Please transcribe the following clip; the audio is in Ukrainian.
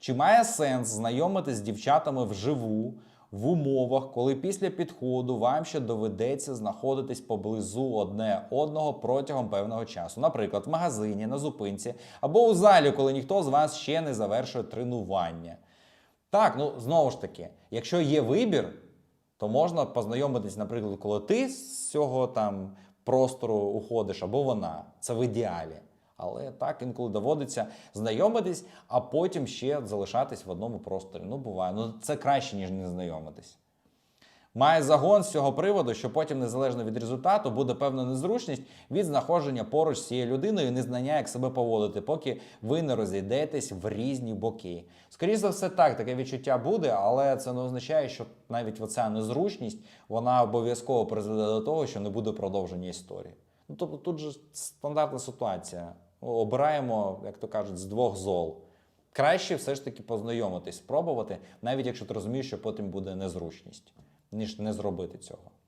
Чи має сенс знайомитись з дівчатами вживу в умовах, коли після підходу вам ще доведеться знаходитись поблизу одне одного протягом певного часу, наприклад, в магазині, на зупинці або у залі, коли ніхто з вас ще не завершує тренування? Так, ну знову ж таки, якщо є вибір, то можна познайомитись, наприклад, коли ти з цього там простору уходиш, або вона. Це в ідеалі. Але так інколи доводиться знайомитись, а потім ще залишатись в одному просторі. Ну, буває. Ну, це краще, ніж не знайомитись. Має загон з цього приводу, що потім, незалежно від результату, буде певна незручність від знаходження поруч з цією людиною незнання, як себе поводити, поки ви не розійдетесь в різні боки. Скоріше за все, так, таке відчуття буде, але це не означає, що навіть оця незручність вона обов'язково призведе до того, що не буде продовження історії. Ну тобто тут же стандартна ситуація. Обираємо, як то кажуть, з двох зол. Краще все ж таки познайомитись, спробувати, навіть якщо ти розумієш, що потім буде незручність, ніж не зробити цього.